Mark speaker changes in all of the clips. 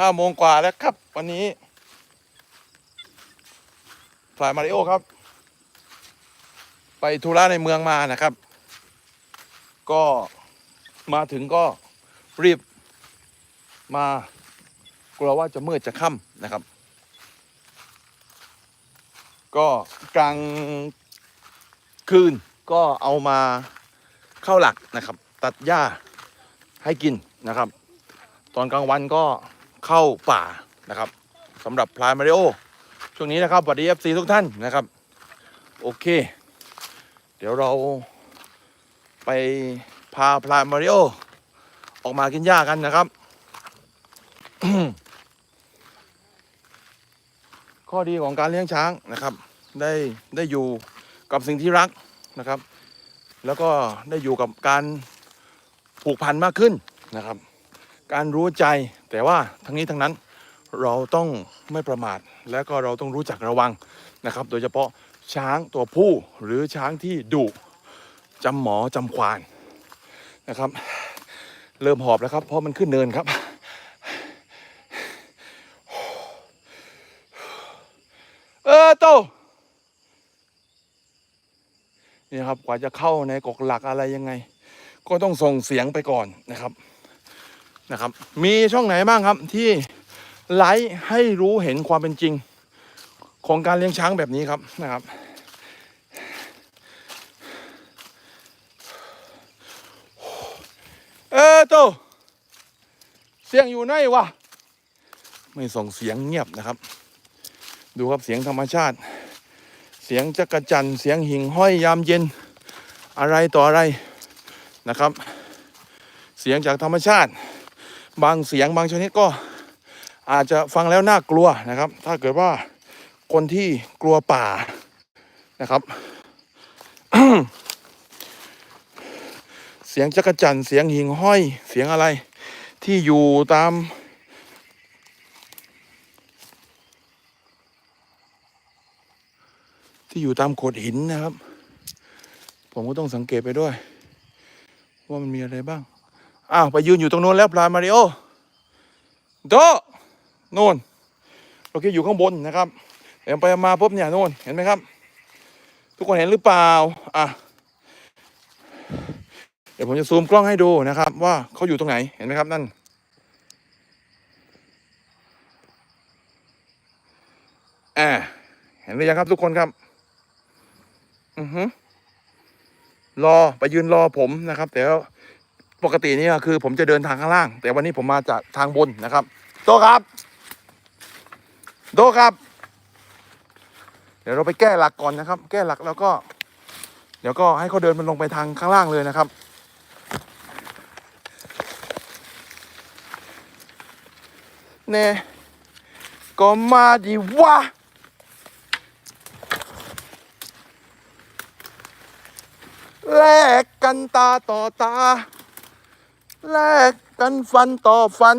Speaker 1: ห้าโมงกว่าแล้วครับ วันนี้สายมาริโอครับ ไปธุระในเมืองมานะครับ ก็มาถึงก็รีบ มากลัวว่าจะมืดจะค่ำนะครับ ก็กลางคืนก็เอามาเข้าหลักนะครับ ตัดหญ้าให้กินนะครับ ตอนกลางวันก็ เข้าป่านะครับสำหรับพลายมาริโอช่วงนี้นะครับสวัสดีเอฟซีทุกท่านนะครับ โอเค เดี๋ยวเราไปพาพลายมาริโอออกมากินหญ้ากันนะครับ ข้อดีของการเลี้ยงช้างนะครับ ได้ได้อยู่กับสิ่งที่รักนะครับ แล้วก็ได้อยู่กับการผูกพันมากขึ้นนะครับ การรู้ใจแต่ว่าทั้งนี้ทั้งนั้นเราต้องไม่ประมาทและก็เราต้องรู้จักระวังนะครับ โดยเฉพาะช้างตัวผู้หรือช้างที่ดุจำหมอจำควานนะครับ เริ่มหอบแล้วครับ เพราะมันขึ้นเนินครับ เออโตนี่ครับกว่าจะเข้าในกกหลักอะไรยังไง ก็ต้องส่งเสียงไปก่อนนะครับ นะครับ มีช่องไหนบ้างครับที่ไลฟ์ให้รู้เห็นความเป็นจริง ของการเลี้ยงช้างแบบนี้ครับนะครับ เออโตเสียงอยู่ไหนวะไม่ส่งเสียงเงียบนะครับ ดูครับเสียงธรรมชาติ เสียงจักระจันเสียงหิ่งห้อยยามเย็น อะไรต่ออะไรนะครับ เสียงจากธรรมชาติ บางเสียงบางชนิดก็อาจจะฟังแล้วน่ากลัวนะครับ ถ้าเกิดว่าคนที่กลัวป่านะครับเสียงจักระจันเสียงหิ่งห้อย เสียงอะไร ที่อยู่ตาม ที่อยู่ตามโขดหินนะครับ ผมก็ต้องสังเกตไปด้วย ว่ามันมีอะไรบ้าง อ้าวไปยืนอยู่ตรงโน้นแล้วพลายมาริโอโตโน่นเราแค่อยู่ข้างบนนะครับเดี๋ยวไปมาปุ๊บเนี่ยโน่นเห็นไหมครับ ทุกคนเห็นหรือเปล่าอะเดี๋ยวผมจะซูมกล้องให้ดูนะครับ ว่าเขาอยู่ตรงไหนเห็นไหมครับนั่นอ่าเห็นหรือยังครับทุกคนครับ อือฮึรอไปยืนรอผมนะครับแต่ ปกตินี่ก็คือ ผมจะเดินทางข้างล่าง แต่วันนี้ผมมาจากทางบนนะครับ โตครับ โตครับ เดี๋ยวเราไปแก้หลักก่อนนะครับ แก้หลักแล้วก็ เดี๋ยวก็ให้เขาเดินมันลงไปทางข้างล่างเลยนะครับเน่ก็มาดีวะแลกกันตาต่อตา แลกกันฟันต่อฟัน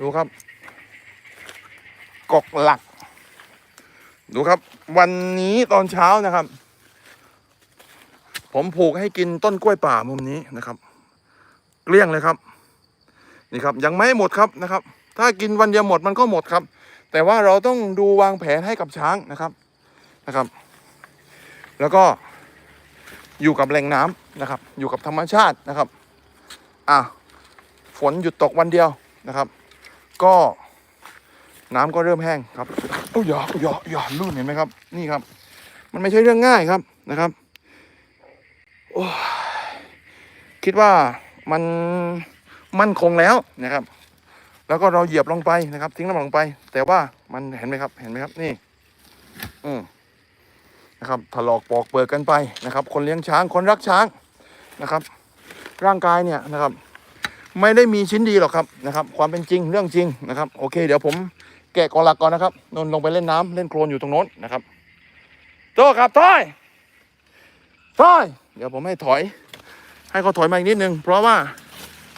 Speaker 1: ดูครับ กกหลัก ดูครับ วันนี้ตอนเช้านะครับ ผมผูกให้กินต้นกล้วยป่ามุมนี้นะครับ เกลี้ยงเลยครับ นี่ครับยังไม่หมดครับนะครับ ถ้ากินวันเดียวหมดมันก็หมดครับ แต่ว่าเราต้องดูวางแผนให้กับช้างนะครับนะครับ แล้วก็อยู่กับแหล่งน้ำ นะครับ อยู่กับธรรมชาตินะครับอะฝนหยุดตกวันเดียวนะครับ ก็น้ำก็เริ่มแห้งครับโอ้ยอย่าอย่าอย่าลื่นเห็นไหมครับ นี่ครับ มันไม่ใช่เรื่องง่ายครับนะครับโอ้คิดว่ามันมั่นคงแล้วนะครับ แล้วก็เราเหยียบลงไปนะครับ ทิ้งน้ำลงไป แต่ว่ามันเห็นไหมครับ เห็นไหมครับ นี่ อืมนะครับถลอกปอกเปิดกันไปนะครับ คนเลี้ยงช้าง คนรักช้าง นะครับ ร่างกายเนี่ยนะครับ ไม่ได้มีชิ้นดีหรอกครับนะครับ ความเป็นจริงเรื่องจริงนะครับ โอเค เดี๋ยวผมแกะกองหลักก่อนนะครับนนลงไปเล่นน้ำเล่นโคลนอยู่ตรงโน้นนะครับโตครับถอยถอยเดี๋ยวผมให้ถอย ให้เขาถอยมาอีกนิดนึง เพราะว่า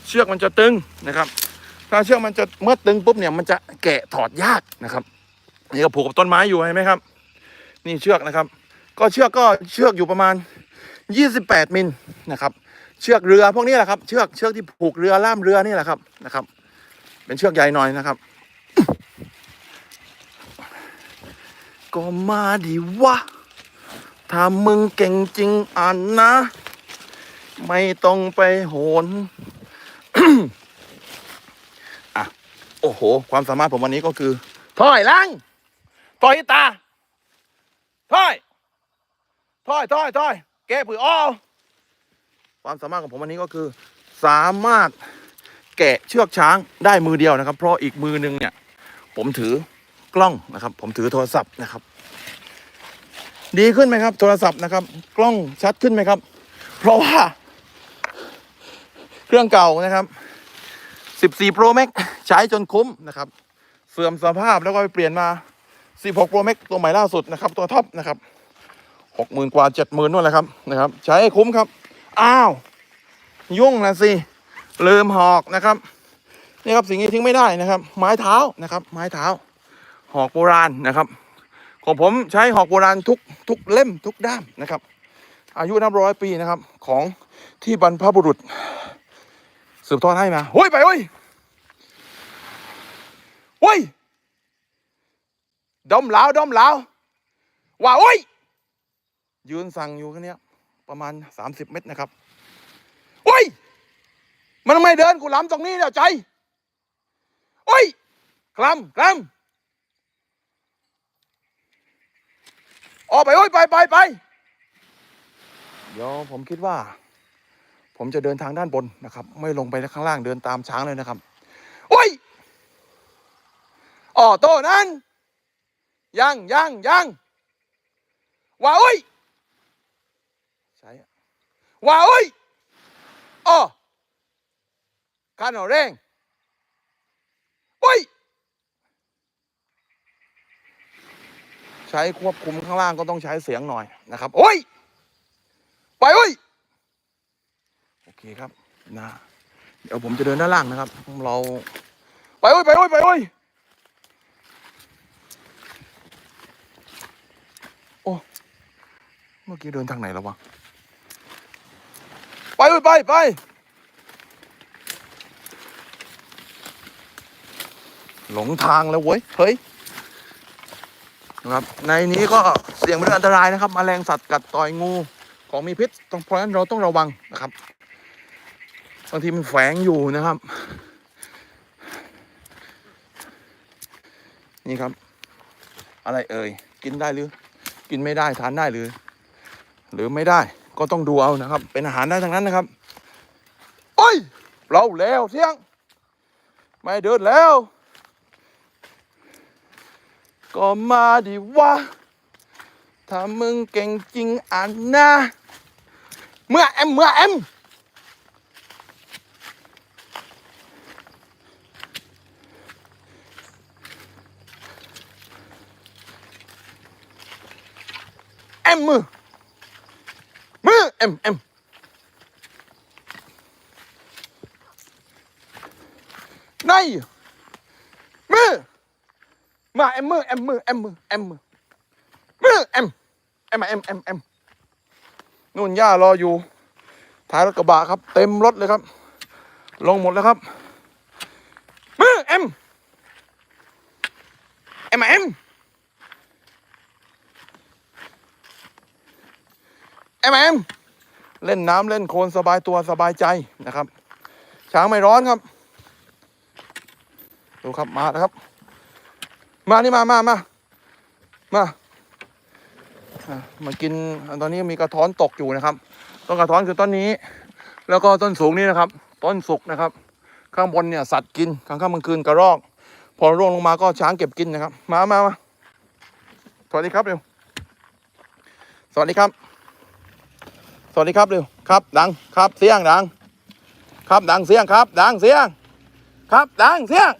Speaker 1: เชือกมันจะตึงนะครับ ถ้าเชือกมันจะเมื่อตึงปุ๊บเนี่ยมันจะแกะถอดยากนะครับนี่ก็ผูกกับต้นไม้อยู่เห็นไหมครับ นี่เชือกนะครับ ก็เชือกก็เชือกอยู่ประมาณ 28 มิลนะครับ เชือกเรือพวกนี้แหละครับ เชือกเชือกที่ผูกเรือล่ามเรือนี่แหละครับนะครับ เป็นเชือกใหญ่หน่อยนะครับ ก็มาดีวะ ถ้ามึงเก่งจริงอ่านนะ ไม่ต้องไปโหนอะโอ้โห ความสามารถผมวันนี้ก็คือถอยลังถอยตาถอยถอยถอยถอย แก้ผืออ้อความสามารถของผมวันนี้ก็คือ สามารถแกะเชือกช้างได้มือเดียวนะครับ เพราะอีกมือหนึงเนี่ย ผมถือกล้องนะครับ ผมถือโทรศัพท์นะครับ ดีขึ้นไหมครับ โทรศัพท์นะครับ กล้องชัดขึ้นไหมครับ เพราะว่า เครื่องเก่านะครับ 14 Pro Max ใช้จนคุ้มนะครับ เสื่อมสภาพแล้วก็ไปเปลี่ยนมา 16 Pro Max ตัวใหม่ล่าสุดนะครับ ตัวท็อปนะครับ 60,000กว่า70,000นู่นแหละครับนะครับ ใช้คุ้มครับ อ้าว ยุ่งนะสิ ลืมหอกนะครับนี่ครับสิ่งนี้ทิ้งไม่ได้นะครับ ไม้เท้านะครับ ไม้เท้า หอกโบราณนะครับของผมใช้หอกโบราณทุกทุกเล่มทุกด้ามนะครับ อายุนับร้อยปีนะครับ ของที่บรรพบุรุษ สืบทอดให้มาเฮ้ยไปเฮ้ยเฮ้ยดมเหลาดมเหลาว่าเฮ้ย ยืนสั่งอยู่แค่เนี้ยประมาณ30เมตรนะครับเฮ้ย มันไม่เดินกูล้ำตรงนี้เนี่ยใจเฮ้ยคลำคลำออกไปเฮ้ยไปไปไปเดี๋ยวผมคิดว่า ผมจะเดินทางด้านบนนะครับ ไม่ลงไปข้างล่างเดินตามช้างเลยนะครับโอ้ยอ๋อโตนั้นยังยังยังว่าโอ้ย ว่าโอ้ยอ๋อข้าหนอเร่งโอ้ยใช้ควบคุมข้างล่างก็ต้องใช้เสียงหน่อยนะครับโอ้ยไปโอ้ยโอเคครับนะเดี๋ยวผมจะเดินด้านล่างนะครับ เราไปโอ้ยไปโอ้ยไปโอ้ยโอ้เมื่อกี้เดินทางไหนแล้ววะ ไปโอ้ยไปไปหลงทางแล้วเว้ย เฮ้ยนะครับ ในนี้ก็เสี่ยงเป็นอันตรายนะครับแมลงสัตว์กัดต่อยงูของมีพิษต้องเพราะฉะนั้นเราต้องระวังนะครับบางทีมันแฝงอยู่นะครับ นี่ครับ อะไรเอ่ย กินได้หรือ กินไม่ได้ทานได้หรือ หรือไม่ได้ ก็ต้องดูเอานะครับ เป็นอาหารได้ทั้งนั้นนะครับโอ้ยเราแล้วเสียง ไม่เดินแล้ว ก็มาดิวะถ้ามึงเก่งจริงอ่านนะเมื่อแอมเมื่อแอมแอมมือ มือแอมแอมในมือมาแอมมือแอมมือแอมมือแอมมือมือแอมแอมแอมแอมแอมนู่นย่ารออยู่ท้ายรถกระบะครับ เต็มรถเลยครับ ลงหมดแล้วครับมือเอ็มเอ็มเอ็มเอ็มเอ็ม เล่นน้ำเล่นโคลนสบายตัวสบายใจนะครับ ช้างไม่ร้อนครับ ดูครับมาแล้วครับ มานี่มามามามามากินตอนนี้มีกระท้อนตกอยู่นะครับ ต้นกระท้อนคือต้นนี้ แล้วก็ต้นสูงนี่นะครับ ต้นสุกนะครับ ข้างบนเนี่ยสัตว์กินกลางค่ำกลางคืนกระรอก พอร่วงลงมาก็ช้างเก็บกินนะครับ มามามาสวัสดีครับเร็วสวัสดีครับ สวัสดีครับเร็วครับ ดังครับเสียงดัง ครับดังเสียงครับ ดังเสียง ครับดังเสียง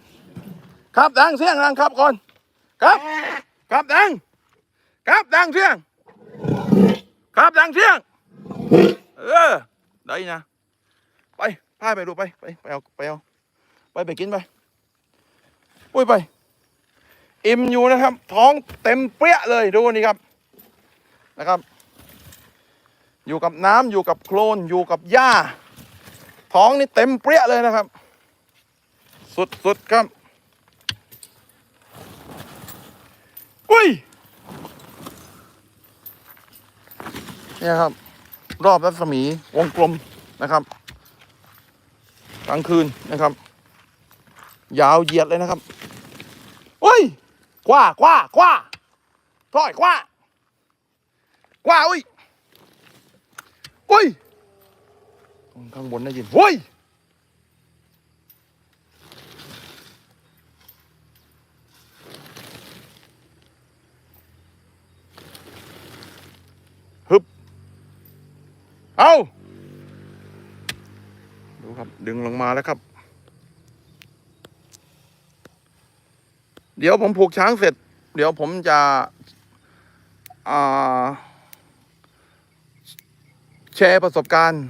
Speaker 1: ครับดังเสียงดังครับก่อนครับ ครับดัง ครับดังเสียง ครับดังเสียง เออได้นะไปพาไปดูไปไปไปเอาไปเอาไปไปกินไปปุ้ยไปอิ่มอยู่นะครับ ท้องเต็มเปี้ยเลยดูนี่ครับนะครับ อยู่กับน้ำอยู่กับโคลนอยู่กับหญ้า ท้องนี่เต็มเปรี้ยเลยนะครับ สุดสุดครับอุ้ยเนี่ยครับ รอบรัศมีวงกลมนะครับกลางคืนนะครับ ยาวเหยียดเลยนะครับเฮ้ยกว่ากว่ากว่าถอยกว่ากว่าอุ้ย อุ้ยข้างบนได้ยินเฮ้ยฮึบ เอาดูครับ ดึงลงมาแล้วครับ เดี๋ยวผมผูกช้างเสร็จ เดี๋ยวผมจะ อ่า แชร์ประสบการณ์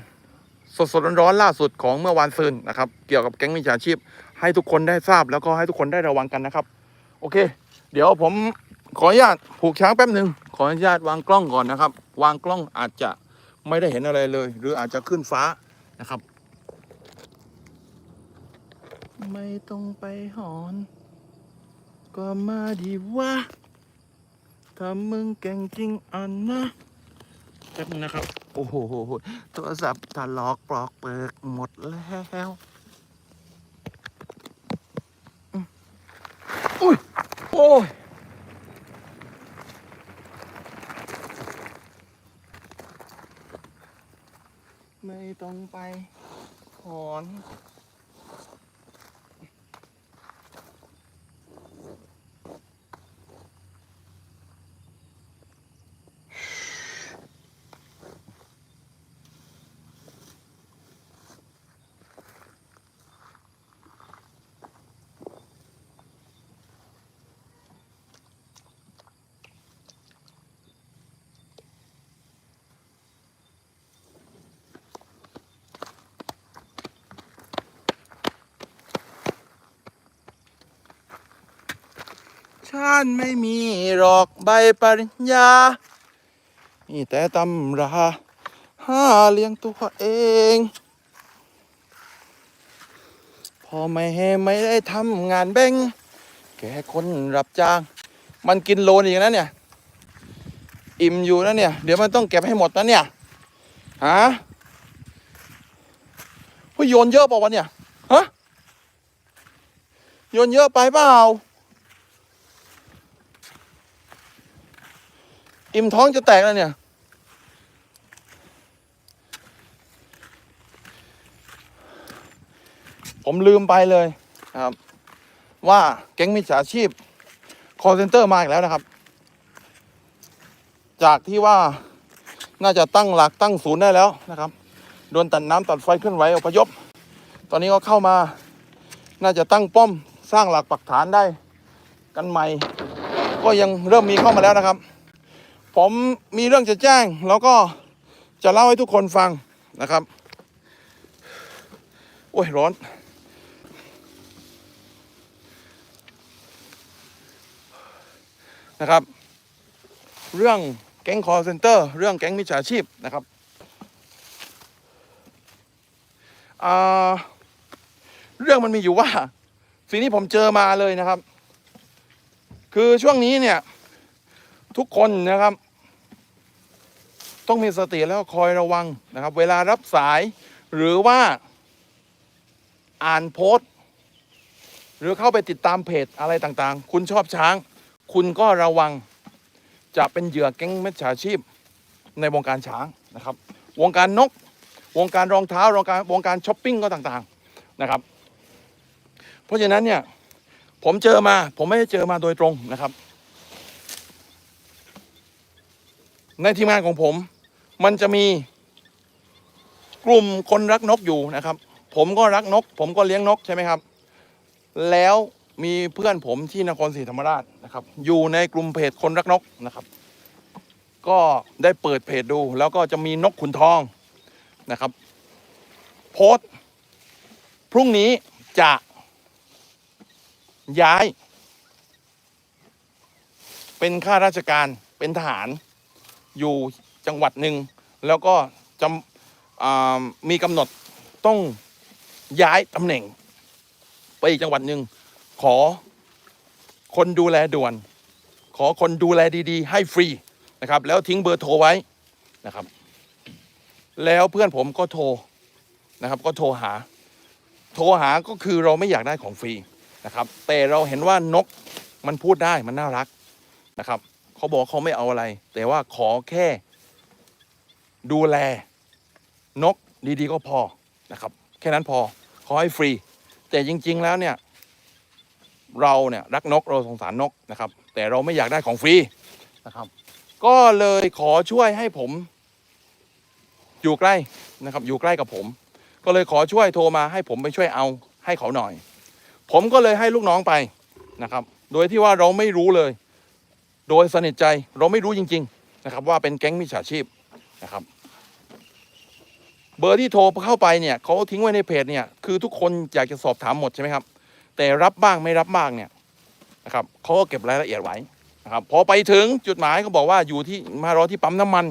Speaker 1: สดๆร้อนๆล่าสุดของเมื่อวานซืนนะครับ เกี่ยวกับแก๊งมิจฉาชีพ ให้ทุกคนได้ทราบแล้วก็ให้ทุกคนได้ระวังกันนะครับ โอเค เดี๋ยวผมขออนุญาตผูกช้างแป๊บหนึ่งขออนุญาตวางกล้องก่อนนะครับ วางกล้องอาจจะไม่ได้เห็นอะไรเลย หรืออาจจะขึ้นฟ้านะครับ ไม่ต้องไปหอน ก็มาดีว่าถ้ามึงเก่งจริงอันนะแป๊บนึงนะครับ โอ้โหโทรศัพท์ถลอกปลอกเปิกหมดแล้วอุ้ยโอ้ยไม่ต้องไปถอน ฉันไม่มีหรอกใบปริญญามีแต่ตำราหาเลี้ยงตัวเองพอไม่ให้ไม่ได้ทำงานแบ่งแกคนรับจ้าง มันกินโลนอีกนะเนี่ย อิ่มอยู่นะเนี่ย เดี๋ยวมันต้องเก็บให้หมดนะเนี่ยฮะเฮ้ยโยนเยอะป่าวะเนี่ยฮะโยนเยอะไปเปล่า อิ่มท้องจะแตกแล้วเนี่ย ผมลืมไปเลยนะครับ ว่าแก๊งมิจฉาชีพ call center มาอีกแล้วนะครับ จากที่ว่าน่าจะตั้งหลักตั้งศูนย์ได้แล้วนะครับ โดนตัดน้ำตัดไฟเคลื่อนไหวอพยพ ตอนนี้ก็เข้ามา น่าจะตั้งป้อมสร้างหลักปักฐานได้ กันใหม่ ก็ยังเริ่มมีเข้ามาแล้วนะครับ ผมมีเรื่องจะแจ้ง แล้วก็จะเล่าให้ทุกคนฟังนะครับ โอ้ย ร้อน นะครับ เรื่องแก๊งคอร์เซนเตอร์ เรื่องแก๊งมิจฉาชีพนะครับอ่าเรื่องมันมีอยู่ว่าสิ่งที่ผมเจอมาเลยนะครับ คือช่วงนี้เนี่ย ทุกคนนะครับ ต้องมีสติแล้วคอยระวังนะครับ เวลารับสายหรือว่าอ่านโพสต์ หรือเข้าไปติดตามเพจอะไรต่างๆ คุณชอบช้าง คุณก็ระวังจะเป็นเหยื่อแก๊งมิจฉาชีพในวงการช้างนะครับ วงการนก วงการรองเท้าวงการวงการช้อปปิ้งก็ต่างๆนะครับ เพราะฉะนั้นเนี่ยผมเจอมาผมไม่ได้เจอมาโดยตรงนะครับ ในทีมงานของผม มันจะมีกลุ่มคนรักนกอยู่นะครับ ผมก็รักนก ผมก็เลี้ยงนกใช่ไหมครับ แล้วมีเพื่อนผมที่นครศรีธรรมราชนะครับ อยู่ในกลุ่มเพจคนรักนกนะครับ ก็ได้เปิดเพจดู แล้วก็จะมีนกขุนทองนะครับ โพสต์พรุ่งนี้จะย้าย เป็นข้าราชการเป็นทหารอยู่ จังหวัดหนึ่งแล้วก็จำอ่ามีกำหนดต้องย้ายตำแหน่ง ไปอีกจังหวัดหนึ่งขอคนดูแลด่วน ขอคนดูแลดีๆ ให้ฟรีนะครับ แล้วทิ้งเบอร์โทรไว้นะครับ แล้วเพื่อนผมก็โทรนะครับ ก็โทรหา โทรหาก็คือเราไม่อยากได้ของฟรีนะครับ แต่เราเห็นว่านกมันพูดได้มันน่ารักนะครับ เขาบอกเขาไม่เอาอะไร แต่ว่าขอแค่ ดูแลนกดีๆก็พอนะครับ แค่นั้นพอขอให้ฟรี แต่จริง ๆ แล้วเนี่ย เราเนี่ยรักนกเราสงสารนกนะครับ แต่เราไม่อยากได้ของฟรีนะครับ ก็เลยขอช่วยให้ผม อยู่ใกล้นะครับ อยู่ใกล้กับผม ก็เลยขอช่วยโทรมาให้ผมไปช่วยเอาให้เขาหน่อย ผมก็เลยให้ลูกน้องไปนะครับ โดยที่ว่าเราไม่รู้เลย โดยสนิทใจเราไม่รู้จริง ๆ นะครับ ว่าเป็นแก๊งมิจฉาชีพ นะครับ เบอร์ที่โทรเข้าไปเนี่ยเขาทิ้งไว้ในเพจเนี่ยคือทุกคนอยากจะสอบถามหมดใช่ไหมครับ แต่รับบ้างไม่รับบ้างเนี่ยนะครับเขาก็เก็บรายละเอียดไว้นะครับพอไปถึงจุดหมายเขาบอกว่าอยู่ที่มารอที่ปั๊มน้ำมัน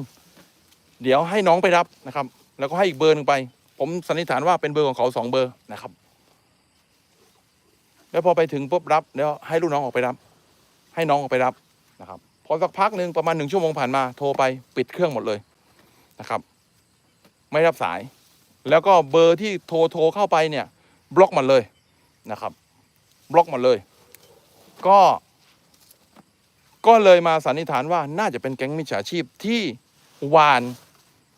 Speaker 1: เดี๋ยวให้น้องไปรับนะครับ แล้วก็ให้อีกเบอร์หนึ่งไป ผมสันนิษฐานว่าเป็นเบอร์ของเขาสองเบอร์นะครับ แล้วพอไปถึงปุ๊บรับแล้วให้ลูกน้องออกไปรับ ให้น้องออกไปรับนะครับพอสักพักหนึ่งประมาณหนึ่งชั่วโมงผ่านมาโทรไปปิดเครื่องหมดเลย นะครับ ไม่รับสาย แล้วก็เบอร์ที่โทรโทรเข้าไปเนี่ย บล็อกมันเลยนะครับ บล็อกหมดเลย ก็ ก็เลยมาสันนิษฐานว่าน่าจะเป็นแก๊งมิจฉาชีพที่วาน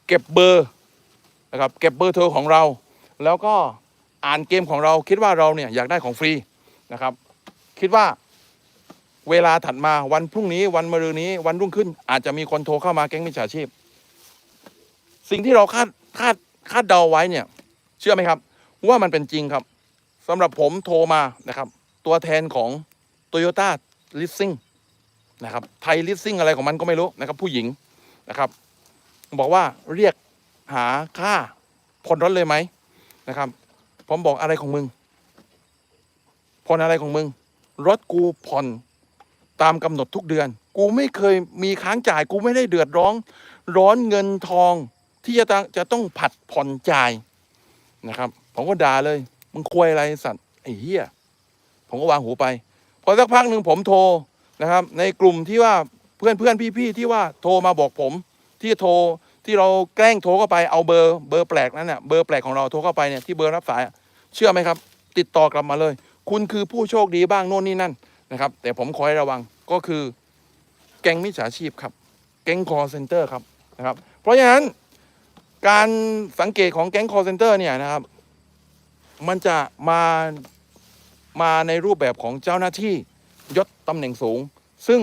Speaker 1: เก็บเบอร์นะครับเก็บเบอร์โทรของเรา แล้วก็อ่านเกมของเราคิดว่าเราเนี่ยอยากได้ของฟรีนะครับ คิดว่าเวลาถัดมาวันพรุ่งนี้วันมะรืนนี้วันรุ่งขึ้น อาจจะมีคนโทรเข้ามาแก๊งมิจฉาชีพ สิ่งที่เราคาดคาดคาดเดาไว้เนี่ย เชื่อไหมครับ ว่ามันเป็นจริงครับสำหรับผมโทรมานะครับ ตัวแทนของ Toyota l e a s i n g นะครับไทย l e a s i n g อะไรของมันก็ไม่รู้นะครับ ผู้หญิงนะครับ บอกว่าเรียกหาค่าผ่อนรถเลยไหมนะครับ ผมบอกอะไรของมึงผ่อนอะไรของมึง รถกูผ่อนตามกำหนดทุกเดือน กูไม่เคยมีค้างจ่าย กูไม่ได้เดือดร้อน ร้อนเงินทอง ที่จะต้องจะต้องผัดผ่อนจ่ายนะครับ ผมก็ด่าเลย มึงควยอะไรสัตว์ไอ้เหี้ยผมก็วางหูไป พอสักพักหนึ่งผมโทรนะครับ ในกลุ่มที่ว่าเพื่อนเพื่อนพี่พี่ๆที่ว่าโทรมาบอกผม ที่โทรที่เราแกล้งโทรเข้าไปเอาเบอร์เบอร์แปลกนั้นเนี่ยเบอร์แปลกของเราโทรเข้าไปเนี่ยที่เบอร์รับสายเชื่อไหมครับ ติดต่อกลับมาเลย คุณคือผู้โชคดีบ้างโน่นนี่นั่นนะครับ แต่ผมขอให้ระวังก็คือ แก๊งมิจฉาชีพครับ แก๊งคอร์เซนเตอร์ครับนะครับ เพราะฉะนั้น การสังเกตของแก๊งคอร์เซนเตอร์เนี่ยนะครับ มันจะมามาในรูปแบบของเจ้าหน้าที่ยศตำแหน่งสูง ซึ่ง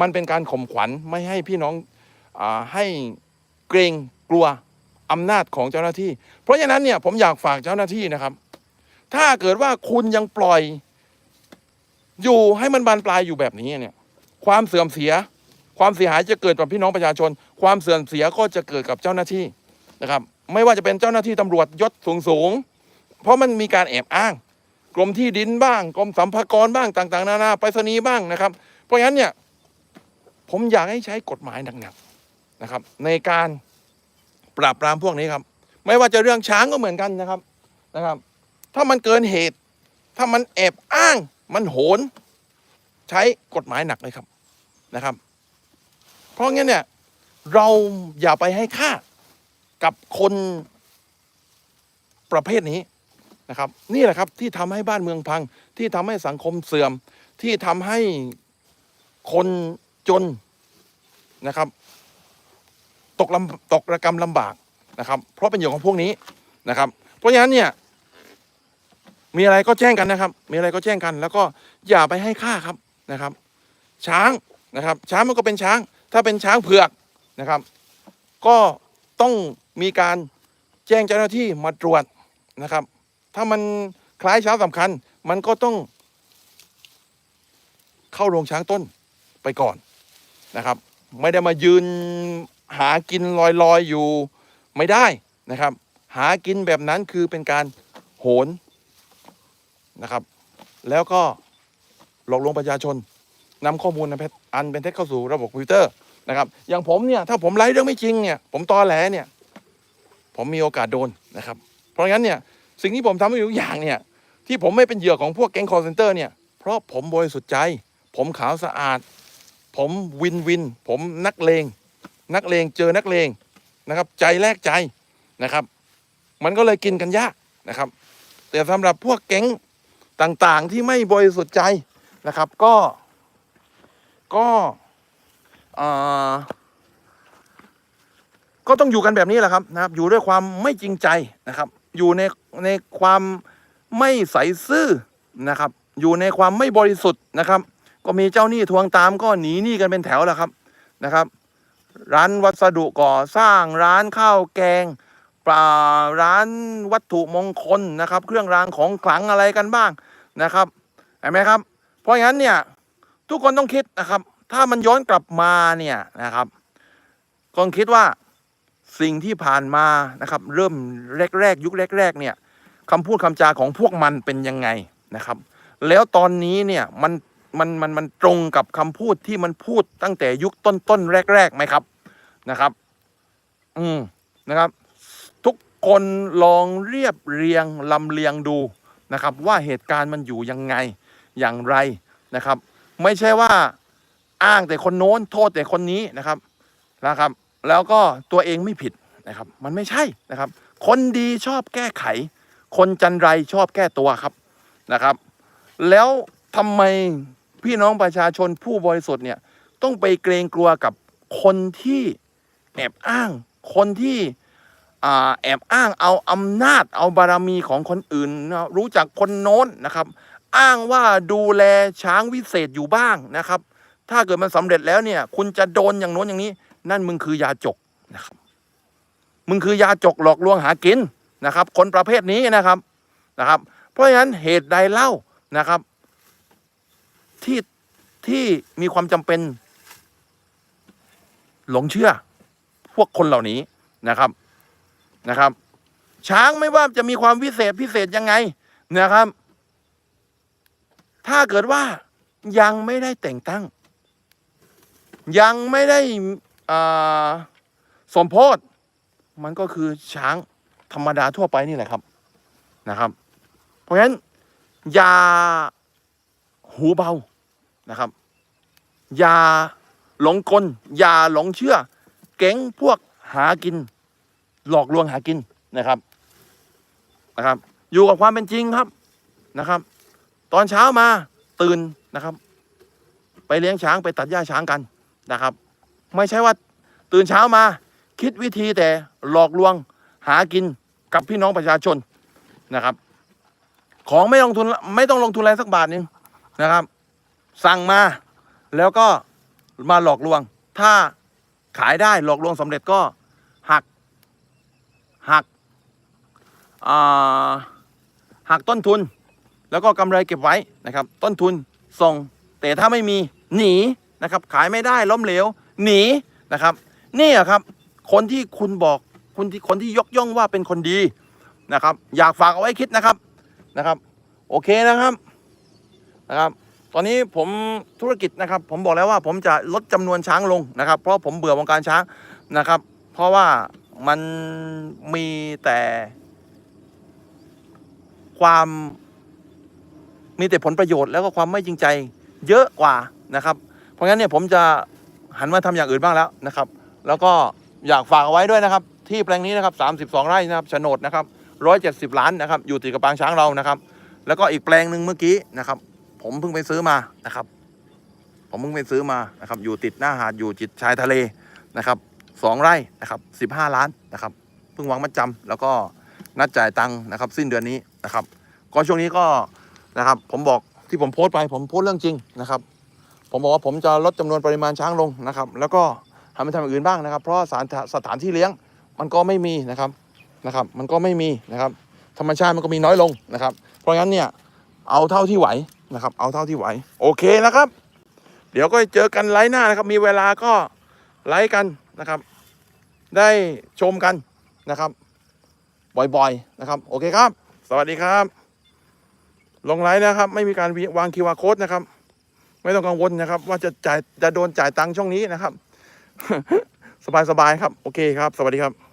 Speaker 1: มันเป็นการข่มขวัญไม่ให้พี่น้องอให้เกรงกลัวอำนาจของเจ้าหน้าที่ เพราะฉะนั้นเนี่ยผมอยากฝากเจ้าหน้าที่นะครับ ถ้าเกิดว่าคุณยังปล่อย อยู่ให้มันบานปลายอยู่แบบนี้เนี่ย ความเสื่อมเสีย ความเสียหายจะเกิดกับพี่น้องประชาชน ความเสื่อมเสียก็จะเกิดกับเจ้าหน้าที่ นะครับไม่ว่าจะเป็นเจ้าหน้าที่ตำรวจยศสูงสูง เพราะมันมีการแอบอ้าง กรมที่ดินบ้างกรมสัมภากรบ้างต่าง ๆ นานาไปรษณีย์บ้างนะครับ เพราะฉะนั้นเนี่ยผมอยากให้ใช้กฎหมายหนักๆนะครับ ในการปราบปรามพวกนี้ครับ ไม่ว่าจะเรื่องช้างก็เหมือนกันนะครับนะครับ ถ้ามันเกินเหตุ ถ้ามันแอบอ้าง มันโหน ใช้กฎหมายหนักเลยครับนะครับ เพราะงั้นเนี่ยเราอย่าไปให้ค่า กับคนประเภทนี้นะครับ นี่แหละครับที่ทำให้บ้านเมืองพัง ที่ทำให้สังคมเสื่อม ที่ทำให้คนจนนะครับ ตกลำตกระกรรมลำบากนะครับ เพราะเป็นอยู่ของพวกนี้นะครับ เพราะฉะนั้นเนี่ยมีอะไรก็แจ้งกันนะครับ มีอะไรก็แจ้งกัน แล้วก็อย่าไปให้ค่าครับนะครับ ช้างนะครับ ช้างมันก็เป็นช้าง ถ้าเป็นช้างเผือกนะครับ ก็ ต้องมีการแจ้งเจ้าหน้าที่มาตรวจนะครับ ถ้ามันคล้ายช้างสำคัญ มันก็ต้อง เข้าโรงช้างต้นไปก่อนนะครับ ไม่ได้มายืนหากินลอยๆอยู่ไม่ได้นะครับ หากินแบบนั้นคือเป็นการโหนนะครับ แล้วก็หลอกลวงประชาชนนำข้อมูลอันเป็นเท็จเข้าสู่ระบบคอมพิวเตอร์ นะครับ อย่างผมเนี่ยถ้าผมไล่เรื่องไม่จริงเนี่ยผมตอแหลเนี่ย ผมมีโอกาสโดนนะครับ เพราะงั้นเนี่ยสิ่งที่ผมทำให้ทุกอย่างเนี่ยที่ผมไม่เป็นเหยื่อของพวกแก๊งคอร์เซนเตอร์เนี่ยเพราะผมบริสุทธิ์ใจ ผมขาวสะอาด ผมวินวิน ผมนักเลง นักเลงเจอนักเลงนะครับ ใจแลกใจนะครับ มันก็เลยกินกันยากนะครับ แต่สำหรับพวกแก๊งต่างๆที่ไม่บริสุทธิ์ใจนะครับ ก็ก็ ก็ต้องอยู่กันแบบนี้แหละครับนะครับ อยู่ด้วยความไม่จริงใจนะครับ อยู่ในในความไม่ใสซื่อนะครับ อยู่ในความไม่บริสุทธิ์นะครับ ก็มีเจ้าหนี้ทวงตามก็หนีหนี้กันเป็นแถวแหละครับนะครับ ร้านวัสดุก่อสร้างร้านข้าวแกงปลาร้านวัตถุมงคลนะครับ เครื่องรางของขลังอะไรกันบ้างนะครับเห็นไหมครับ เพราะงั้นเนี่ยทุกคนต้องคิดนะครับ ถ้ามันย้อนกลับมาเนี่ยนะครับต้องคิดว่าสิ่งที่ผ่านมานะครับ เริ่มแรก ๆ ยุคแรก ๆ เนี่ยคำพูดคำจาของพวกมันเป็นยังไงนะครับ แล้วตอนนี้เนี่ยมันมันมันมันตรงกับคำพูดที่มันพูดตั้งแต่ยุคต้นๆแรกๆไหมครับนะครับ อืมนะครับ ทุกคนลองเรียบเรียงลำเลียงดูนะครับ ว่าเหตุการณ์มันอยู่ยังไงอย่างไรนะครับ ไม่ใช่ว่า อ้างแต่คนโน้นโทษแต่คนนี้นะครับนะครับ แล้วก็ตัวเองไม่ผิดนะครับ มันไม่ใช่นะครับ คนดีชอบแก้ไข คนจันไรชอบแก้ตัวครับนะครับ แล้วทำไมพี่น้องประชาชนผู้บริสุทธิ์เนี่ยต้องไปเกรงกลัวกับคนที่แอบอ้าง คนที่อแอบอ้างเอาอำนาจเอาบารมีของคนอื่นนะรู้จักคนโน้นนะครับ อ้างว่าดูแลช้างวิเศษอยู่บ้างนะครับ ถ้าเกิดมันสำเร็จแล้วเนี่ย คุณจะโดนอย่างโน้นอย่างนี้ นั่นมึงคือยาจกนะครับ มึงคือยาจกหลอกลวงหากินนะครับ คนประเภทนี้นะครับนะครับ เพราะฉะนั้นเหตุใดเล่านะครับ ที่ที่มีความจำเป็น หลงเชื่อ พวกคนเหล่านี้นะครับนะครับ ช้างไม่ว่าจะมีความวิเศษพิเศษยังไงนะครับ ถ้าเกิดว่ายังไม่ได้แต่งตั้ง ยังไม่ได้สมโพธมันก็คือช้างธรรมดาทั่วไปนี่แหละครับนะครับ เพราะฉะนั้นอย่าหูเบานะครับ อย่าหลงกล อย่าหลงเชื่อ เก๋งพวกหากิน หลอกลวงหากินนะครับนะครับ อยู่กับความเป็นจริงครับนะครับ ตอนเช้ามาตื่นนะครับ ไปเลี้ยงช้างไปตัดหญ้าช้างกัน นะครับ ไม่ใช่ว่าตื่นเช้ามา คิดวิธีแต่หลอกลวงหากินกับพี่น้องประชาชนนะครับ ของไม่ลงทุนไม่ต้องลงทุนอะไรสักบาทหนึงนะครับ สั่งมาแล้วก็มาหลอกลวง ถ้าขายได้หลอกลวงสำเร็จก็หักหักหักต้นทุน แล้วก็กำไรเก็บไว้นะครับ ต้นทุนส่งแต่ถ้าไม่มีหนี นะครับขายไม่ได้ล้มเหลวหนีนะครับนี่ครับคนที่คุณบอกคุณที่คนที่ยกย่องว่าเป็นคนดีนะครับ อยากฝากเอาไว้คิดนะครับนะครับ โอเคนะครับนะครับ ตอนนี้ผมธุรกิจนะครับ ผมบอกแล้วว่าผมจะลดจำนวนช้างลงนะครับ เพราะผมเบื่อวงการช้างนะครับ เพราะว่ามันมีแต่ความมีแต่ผลประโยชน์แล้วก็ความไม่จริงใจเยอะกว่านะครับ ราะงั้นเนี่ยผมจะหันมาทำอย่างอื่นบ้างแล้วนะครับ แล้วก็อยากฝากเอาไว้ด้วยนะครับ ที่แปลงนี้นะครับ 32 ไร่นะครับโฉนดนะครับ 170 ล้านนะครับอยู่ติดกับปางช้างเรานะครับ แล้วก็อีกแปลงหนึ่งเมื่อกี้นะครับ ผมเพิ่งไปซื้อมานะครับ ผมเพิ่งไปซื้อมานะครับ อยู่ติดหน้าหาดอยู่จิตชายทะเลนะครับสองไร่นะครับ15 ล้านนะครับเพิ่งวางมัดจำแล้วก็นัดจ่ายตังค์นะครับ สิ้นเดือนนี้นะครับ ก็ช่วงนี้ก็นะครับ ผมบอกที่ผมโพสต์ไปผมโพสต์เรื่องจริงนะครับ ผมบอกว่าผมจะลดจำนวนปริมาณช้างลงนะครับ แล้วก็หันไปทำอื่นบ้างนะครับ เพราะสถานสถานที่เลี้ยงมันก็ไม่มีนะครับนะครับ มันก็ไม่มีนะครับ ธรรมชาติมันก็มีน้อยลงนะครับ เพราะงั้นเนี่ยเอาเท่าที่ไหวนะครับ เอาเท่าที่ไหว โอเคนะครับ เดี๋ยวก็เจอกันไลฟ์หน้านะครับ มีเวลาก็ไลฟ์กันนะครับ ได้ชมกันนะครับ บ่อยๆนะครับ โอเคครับ สวัสดีครับ ลงไลน์นะครับ ไม่มีการวางคิวอาร์โค้ดนะครับ ไม่ต้องกังวลนะครับ ว่าจะจ่ายจะโดนจ่ายตังค์ช่องนี้นะครับ สบายๆครับ โอเคครับ สวัสดีครับ